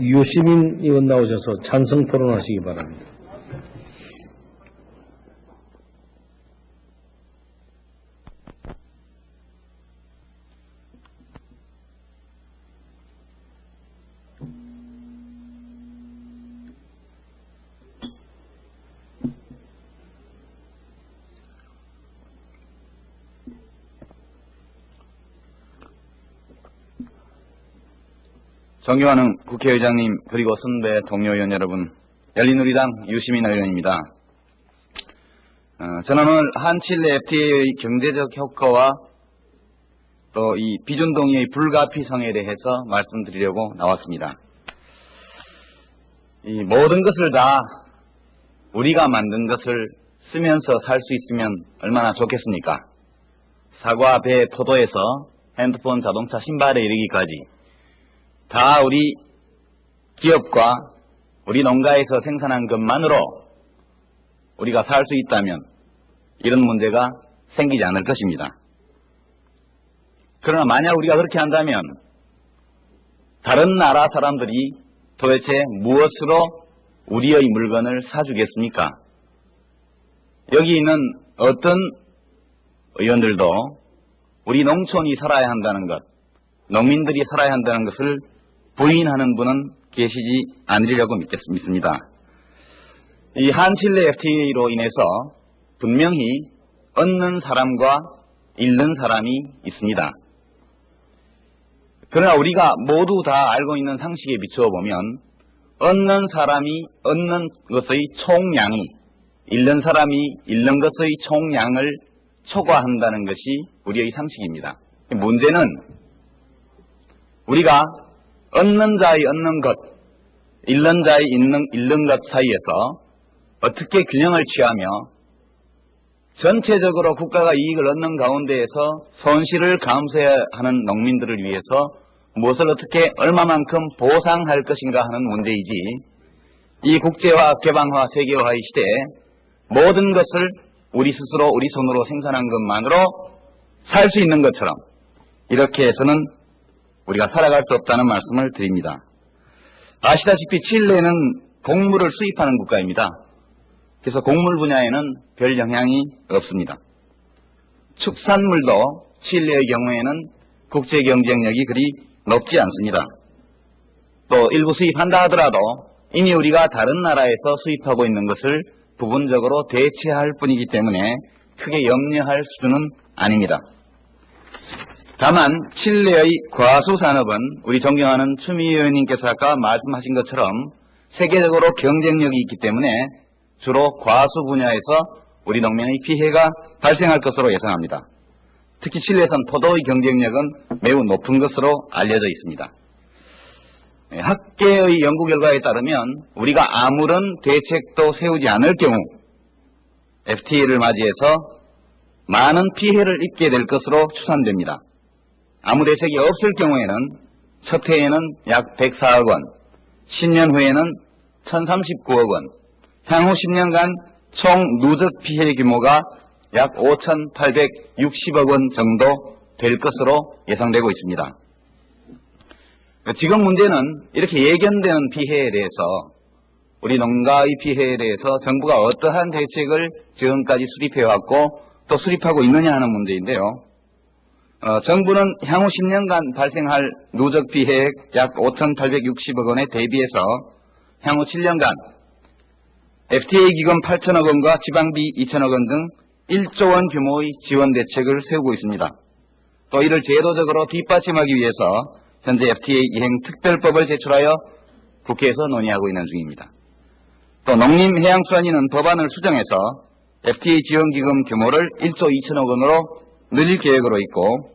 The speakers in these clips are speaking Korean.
유시민 의원 나오셔서 찬성 토론하시기 바랍니다. 존경하는 국회의장님 그리고 선배 동료 의원 여러분 열린우리당 유시민 의원입니다. 어, 저는 오늘 한칠레 FTA의 경제적 효과와 또 이 비준동의의 불가피성에 대해서 말씀드리려고 나왔습니다. 이 모든 것을 다 우리가 만든 것을 쓰면서 살 수 있으면 얼마나 좋겠습니까? 사과, 배, 포도에서 핸드폰, 자동차, 신발에 이르기까지 다 우리 기업과 우리 농가에서 생산한 것만으로 우리가 살 수 있다면 이런 문제가 생기지 않을 것입니다. 그러나 만약 우리가 그렇게 한다면 다른 나라 사람들이 도대체 무엇으로 우리의 물건을 사주겠습니까? 여기 있는 어떤 의원들도 우리 농촌이 살아야 한다는 것, 농민들이 살아야 한다는 것을 부인하는 분은 계시지 않으리라고 믿겠습니다. 이 한칠레 FTA로 인해서 분명히 얻는 사람과 잃는 사람이 있습니다. 그러나 우리가 모두 다 알고 있는 상식에 비추어 보면 얻는 사람이 얻는 것의 총량이 잃는 사람이 잃는 것의 총량을 초과한다는 것이 우리의 상식입니다. 문제는 우리가 얻는 자의 얻는 것, 잃는 자의 잃는, 잃는 것 사이에서 어떻게 균형을 취하며 전체적으로 국가가 이익을 얻는 가운데에서 손실을 감수해야 하는 농민들을 위해서 무엇을 어떻게 얼마만큼 보상할 것인가 하는 문제이지 이 국제화, 개방화, 세계화의 시대에 모든 것을 우리 스스로 우리 손으로 생산한 것만으로 살 수 있는 것처럼 이렇게 해서는 우리가 살아갈 수 없다는 말씀을 드립니다. 아시다시피 칠레는 곡물을 수입하는 국가입니다. 그래서 곡물 분야에는 별 영향이 없습니다. 축산물도 칠레의 경우에는 국제 경쟁력이 그리 높지 않습니다. 또 일부 수입한다 하더라도 이미 우리가 다른 나라에서 수입하고 있는 것을 부분적으로 대체할 뿐이기 때문에 크게 염려할 수준은 아닙니다. 다만 칠레의 과수 산업은 우리 존경하는 추미 의원님께서 아까 말씀하신 것처럼 세계적으로 경쟁력이 있기 때문에 주로 과수 분야에서 우리 농민의 피해가 발생할 것으로 예상합니다. 특히 칠레에선 포도의 경쟁력은 매우 높은 것으로 알려져 있습니다. 예, 학계의 연구 결과에 따르면 우리가 아무런 대책도 세우지 않을 경우 FTA를 맞이해서 많은 피해를 입게 될 것으로 추산됩니다. 아무 대책이 없을 경우에는 첫 해에는 약 104억 원, 10년 후에는 1039억 원, 향후 10년간 총 누적 피해 규모가 약 5,860억 원 정도 될 것으로 예상되고 있습니다. 지금 문제는 이렇게 예견되는 피해에 대해서 우리 농가의 피해에 대해서 정부가 어떠한 대책을 지금까지 수립해왔고 또 수립하고 있느냐 하는 문제인데요. 어, 정부는 향후 10년간 발생할 누적 피해액 약 5,860억 원에 대비해서 향후 7년간 FTA 기금 8천억 원과 지방비 2천억 원 등 1조 원 규모의 지원 대책을 세우고 있습니다. 또 이를 제도적으로 뒷받침하기 위해서 현재 FTA 이행 특별법을 제출하여 국회에서 논의하고 있는 중입니다. 또 농림해양수산위는 법안을 수정해서 FTA 지원기금 규모를 1조 2천억 원으로 늘릴 계획으로 있고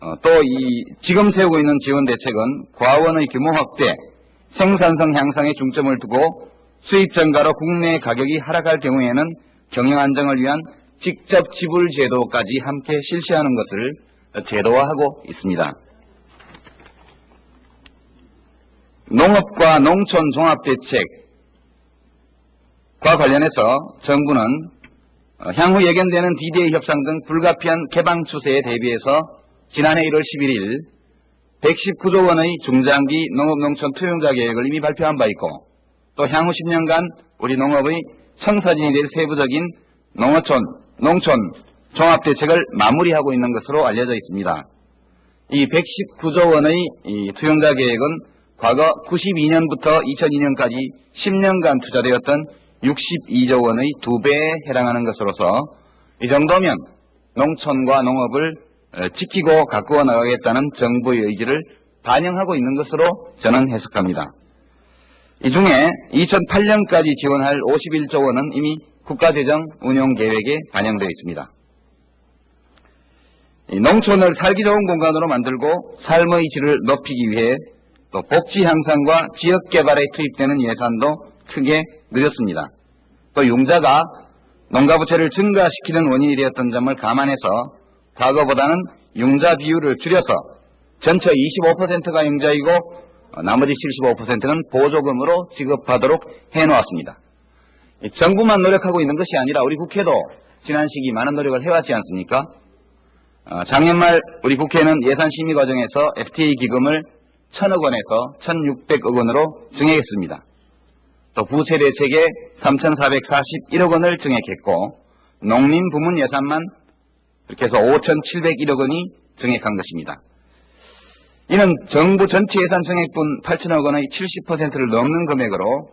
어, 또이 지금 세우고 있는 지원 대책은 과원의 규모 확대, 생산성 향상에 중점을 두고 수입 증가로 국내 가격이 하락할 경우에는 경영 안정을 위한 직접 지불 제도까지 함께 실시하는 것을 제도화하고 있습니다. 농업과 농촌 종합대책과 관련해서 정부는 어, 향후 예견되는 DDA 협상 등 불가피한 개방 추세에 대비해서 지난해 1월 11일 119조 원의 중장기 농업농촌 투용자 계획을 이미 발표한 바 있고 또 향후 10년간 우리 농업의 청사진이 될 세부적인 농어촌, 농촌 종합대책을 마무리하고 있는 것으로 알려져 있습니다. 이 119조 원의 이 투용자 계획은 과거 92년부터 2002년까지 10년간 투자되었던 62조 원의 두 배에 해당하는 것으로서 이 정도면 농촌과 농업을 어, 지키고 가꾸어 나가겠다는 정부의 의지를 반영하고 있는 것으로 저는 해석합니다. 이 중에 2008년까지 지원할 51조 원은 이미 국가재정 운용 계획에 반영되어 있습니다. 이 농촌을 살기 좋은 공간으로 만들고 삶의 질을 높이기 위해 또 복지 향상과 지역 개발에 투입되는 예산도 크게 늘었습니다. 또 융자가 농가 부채를 증가시키는 원인이 되었던 점을 감안해서 과거보다는 융자 비율을 줄여서 전체 25%가 융자이고 어, 나머지 75%는 보조금으로 지급하도록 해놓았습니다. 이 정부만 노력하고 있는 것이 아니라 우리 국회도 지난 시기 많은 노력을 해왔지 않습니까? 어, 작년 말 우리 국회는 예산 심의 과정에서 FTA 기금을 1천억 원에서 1,600억 원으로 증액했습니다. 또 부채 대책에 3,441억 원을 증액했고 농림 부문 예산만 이렇게 해서 5,701억 원이 증액한 것입니다. 이는 정부 전체 예산 증액분 8천억 원의 70%를 넘는 금액으로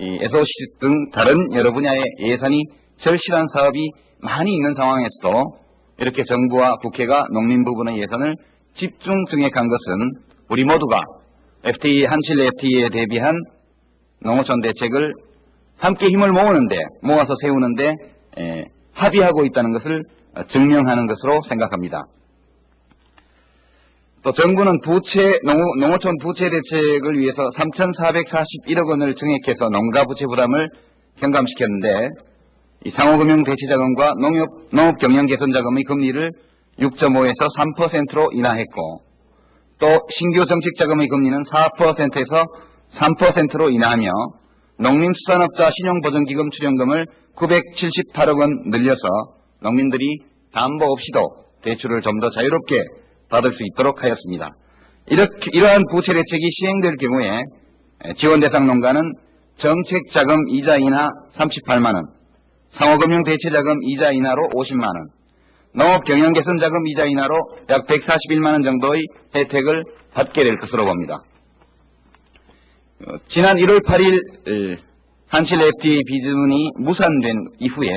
이 SOC 등 다른 여러 분야의 예산이 절실한 사업이 많이 있는 상황에서도 이렇게 정부와 국회가 농림 부분의 예산을 집중 증액한 것은 우리 모두가 FTA 한칠 FTA에 대비한 농어촌 대책을 함께 힘을 모으는데 모아서 세우는데 에, 합의하고 있다는 것을 증명하는 것으로 생각합니다. 또 정부는 부채 농, 농어 촌 부채 대책을 위해서 3,441억 원을 증액해서 농가 부채 부담을 경감시켰는데 이 상호금융 대체자금과 농업, 농업 경영 개선 자금의 금리를 6.5에서 3%로 인하했고 또 신규 정책 자금의 금리는 4%에서 3%로 인하하며 농림수산업자 신용보전기금 출연금을 978억 원 늘려서 농민들이 담보 없이도 대출을 좀 더 자유롭게 받을 수 있도록 하였습니다. 이렇게, 이러한 부채 대책이 시행될 경우에 지원 대상 농가는 정책 자금 이자 인하 38만원, 상호금융 대체자금 이자 인하로 50만원, 농업 경영 개선 자금 이자 인하로 약 141만원 정도의 혜택을 받게 될 것으로 봅니다. 어, 지난 1월 8일 한실 FTA 비준이 무산된 이후에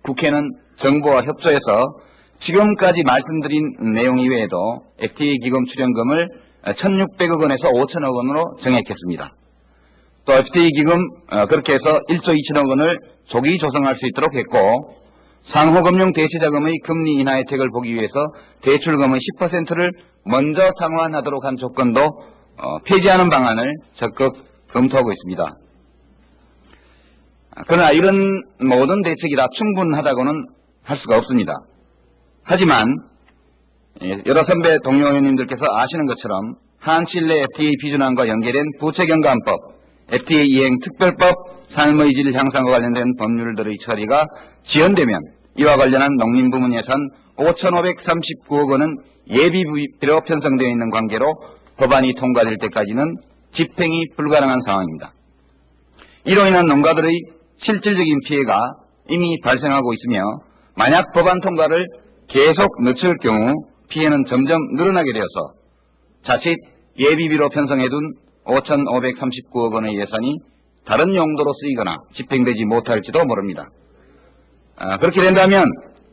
국회는 정부와 협조해서 지금까지 말씀드린 내용 이외에도 FTA 기금 출연금을 1,600억 원에서 5천억 원으로 정액했습니다. 또 FTA 기금 어, 그렇게 해서 1조 2천억 원을 조기 조성할 수 있도록 했고 상호금융 대체자금의 금리 인하 혜택을 보기 위해서 대출금의 10%를 먼저 상환하도록 한 조건도 어, 폐지하는 방안을 적극 검토하고 있습니다. 아, 그러나 이런 모든 대책이 다 충분하다고는 할 수가 없습니다. 하지만 예, 여러 선배 동료 의원님들께서 아시는 것처럼 한칠내 FTA 비준안과 연계된 부채경감법, FTA 이행 특별법, 삶의 질 향상과 관련된 법률들의 처리가 지연되면 이와 관련한 농림부문 예산 5,539억 원은 예비비로 편성되어 있는 관계로 법안이 통과될 때까지는 집행이 불가능한 상황입니다. 이로 인한 농가들의 실질적인 피해가 이미 발생하고 있으며 만약 법안 통과를 계속 늦출 경우 피해는 점점 늘어나게 되어서 자칫 예비비로 편성해둔 5,539억 원의 예산이 다른 용도로 쓰이거나 집행되지 못할지도 모릅니다. 아, 그렇게 된다면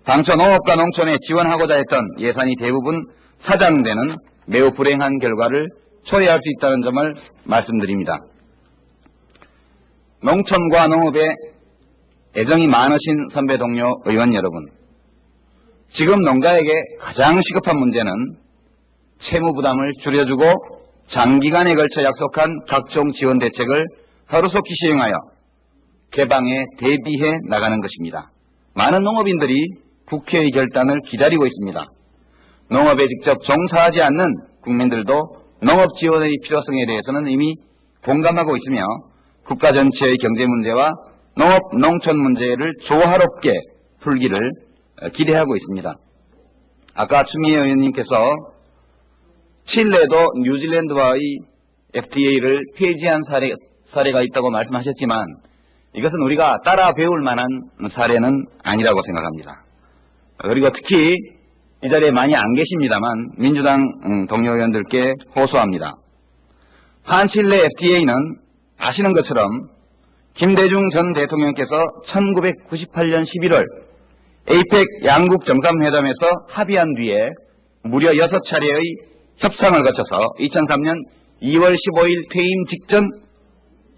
당초 농업과 농촌에 지원하고자 했던 예산이 대부분 사장되는 매우 불행한 결과를 초래할 수 있다는 점을 말씀드립니다. 농촌과 농업에 애정이 많으신 선배 동료 의원 여러분, 지금 농가에게 가장 시급한 문제는 채무 부담을 줄여주고 장기간에 걸쳐 약속한 각종 지원 대책을 하루속히 시행하여 개방에 대비해 나가는 것입니다. 많은 농업인들이 국회의 결단을 기다리고 있습니다. 농업에 직접 종사하지 않는 국민들도 농업 지원의 필요성에 대해서는 이미 공감하고 있으며 국가 전체의 경제 문제와 농업, 농촌 문제를 조화롭게 풀기를 기대하고 있습니다. 아까 추미애 의원님께서 칠레도 뉴질랜드와의 FTA를 폐지한 사례, 사례가 있다고 말씀하셨지만 이것은 우리가 따라 배울 만한 사례는 아니라고 생각합니다. 그리고 특히 이 자리에 많이 안 계십니다만 민주당 음, 동료 의원들께 호소합니다. 한칠레 FTA는 아시는 것처럼 김대중 전 대통령께서 1998년 11월 에이펙 양국 정상회담에서 합의한 뒤에 무려 6차례의 협상을 거쳐서 2003년 2월 15일 퇴임 직전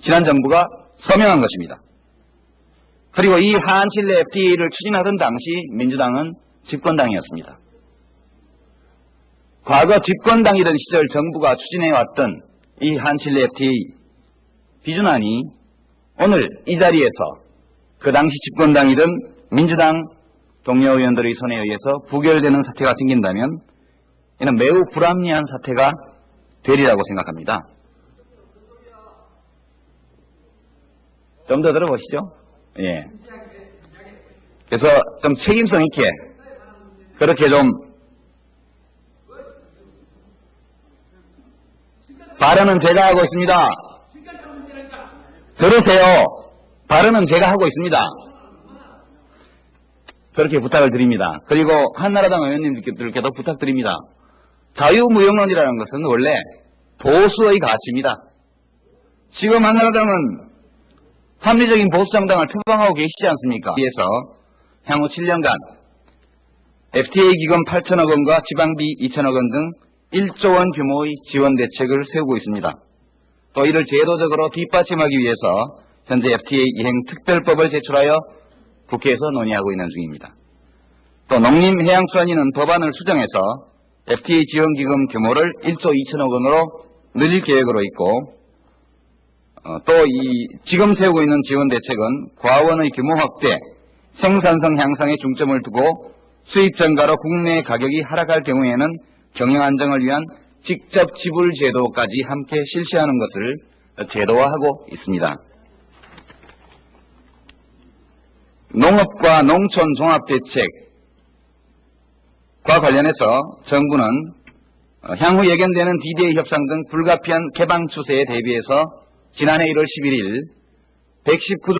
지난 정부가 서명한 것입니다. 그리고 이 한칠레 FTA를 추진하던 당시 민주당은 집권당이었습니다. 과거 집권당이던 시절 정부가 추진해왔던 이 한칠레 FTA 비준안이 오늘 이 자리에서 그 당시 집권당이던 민주당 동료 의원들의 손에 의해서 부결되는 사태가 생긴다면 이는 매우 불합리한 사태가 되리라고 생각합니다. 좀 더 들어보시죠. 예. 그래서 좀 책임성 있게 그렇게 좀 발언은 제가 하고 있습니다. 들으세요. 발언은 제가 하고 있습니다. 그렇게 부탁을 드립니다. 그리고 한나라당 의원님들께도 부탁드립니다. 자유무역론이라는 것은 원래 보수의 가치입니다. 지금 한나라당은 합리적인 보수정당을 표방하고 계시지 않습니까? 위해서 향후 7년간 FTA 기금 8천억 원과 지방비 2천억 원 등 1조 원 규모의 지원 대책을 세우고 있습니다. 또 이를 제도적으로 뒷받침하기 위해서 현재 FTA 이행 특별법을 제출하여 국회에서 논의하고 있는 중입니다. 또 농림해양수산위는 법안을 수정해서 FTA 지원기금 규모를 1조 2천억 원으로 늘릴 계획으로 있고 어, 또이 지금 세우고 있는 지원 대책은 과원의 규모 확대, 생산성 향상에 중점을 두고 수입 증가로 국내 가격이 하락할 경우에는 경영 안정을 위한 직접 지불 제도까지 함께 실시하는 것을 제도화하고 있습니다. 농업과 농촌 종합대책과 관련해서 정부는 어, 향후 예견되는 DDA 협상 등 불가피한 개방 추세에 대비해서 지난해 1월 11일 119조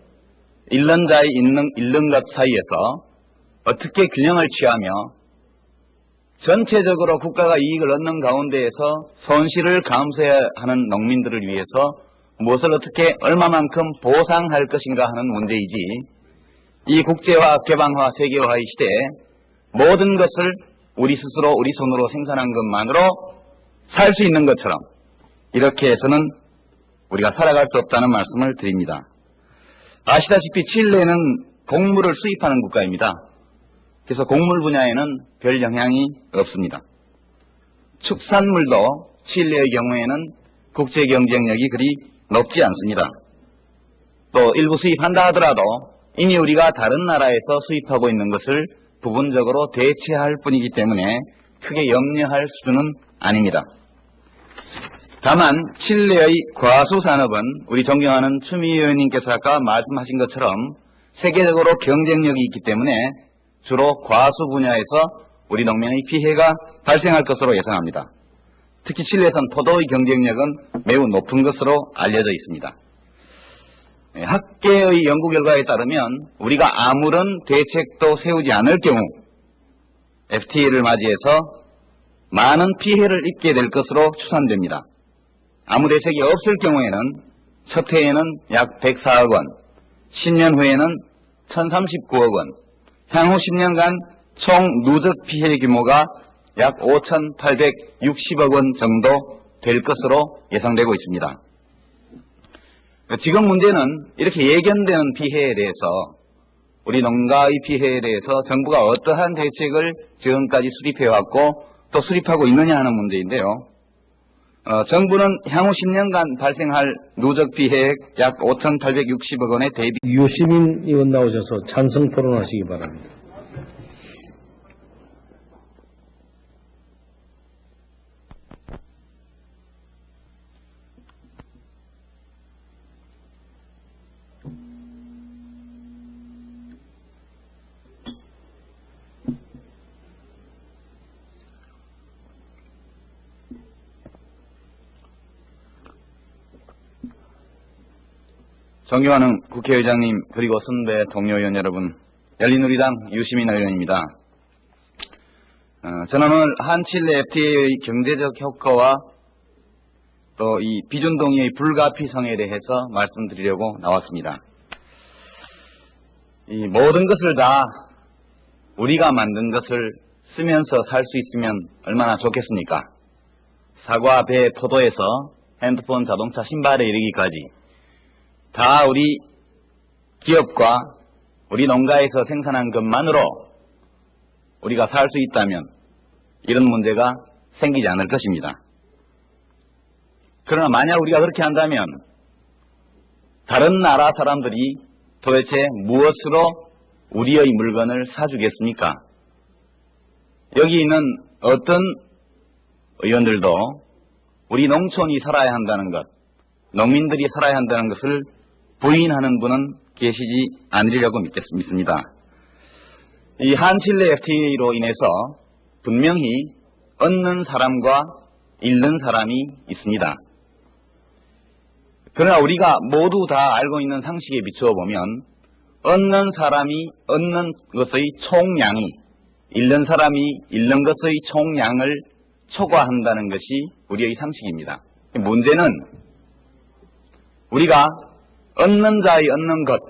잃는 자의 잃는, 잃는 것 사이에서 어떻게 균형을 취하며 전체적으로 국가가 이익을 얻는 가운데에서 손실을 감수해야 하는 농민들을 위해서 무엇을 어떻게 얼마만큼 보상할 것인가 하는 문제이지 이 국제화, 개방화, 세계화의 시대에 모든 것을 우리 스스로 우리 손으로 생산한 것만으로 살 수 있는 것처럼 이렇게 해서는 우리가 살아갈 수 없다는 말씀을 드립니다. 아시다시피 칠레는 곡물을 수입하는 국가입니다. 그래서 곡물 분야에는 별 영향이 없습니다. 축산물도 칠레의 경우에는 국제 경쟁력이 그리 높지 않습니다. 또 일부 수입한다 하더라도 이미 우리가 다른 나라에서 수입하고 있는 것을 부분적으로 대체할 뿐이기 때문에 크게 염려할 수준은 아닙니다. 다만 칠레의 과수산업은 우리 존경하는 추미 의원님께서 아까 말씀하신 것처럼 세계적으로 경쟁력이 있기 때문에 주로 과수 분야에서 우리 농민의 피해가 발생할 것으로 예상합니다. 특히 칠레에선 포도의 경쟁력은 매우 높은 것으로 알려져 있습니다. 예, 학계의 연구 결과에 따르면 우리가 아무런 대책도 세우지 않을 경우 FTA를 맞이해서 많은 피해를 입게 될 것으로 추산됩니다. 아무 대책이 없을 경우에는 첫 해에는 약 104억 원, 10년 후에는 1039억 원, 향후 10년간 총 누적 피해 규모가 약 5,860억 원 정도 될 것으로 예상되고 있습니다. 지금 문제는 이렇게 예견되는 피해에 대해서 우리 농가의 피해에 대해서 정부가 어떠한 대책을 지금까지 수립해왔고 또 수립하고 있느냐 하는 문제인데요. 어, 정부는 향후 10년간 발생할 누적 피해액 약 5,860억 원에 대비 유시민 의원 나오셔서 찬성 토론하시기 바랍니다. 존경하는 국회의장님 그리고 선배 동료 의원 여러분 열린우리당 유시민 의원입니다. 어, 저는 오늘 한칠레 FTA의 경제적 효과와 또 이 비준 동의의 불가피성에 대해서 말씀드리려고 나왔습니다. 이 모든 것을 다 우리가 만든 것을 쓰면서 살 수 있으면 얼마나 좋겠습니까? 사과, 배, 포도에서 핸드폰, 자동차, 신발에 이르기까지 다 우리 기업과 우리 농가에서 생산한 것만으로 우리가 살 수 있다면 이런 문제가 생기지 않을 것입니다. 그러나 만약 우리가 그렇게 한다면 다른 나라 사람들이 도대체 무엇으로 우리의 물건을 사주겠습니까? 여기 있는 어떤 의원들도 우리 농촌이 살아야 한다는 것, 농민들이 살아야 한다는 것을 부인하는 분은 계시지 않으리라고 믿겠- 믿습니다. 이 한칠레 FTA로 인해서 분명히 얻는 사람과 잃는 사람이 있습니다. 그러나 우리가 모두 다 알고 있는 상식에 비추어 보면 얻는 사람이 얻는 것의 총량이 잃는 사람이 잃는 것의 총량을 초과한다는 것이 우리의 상식입니다. 문제는 우리가 얻는 자의 얻는 것,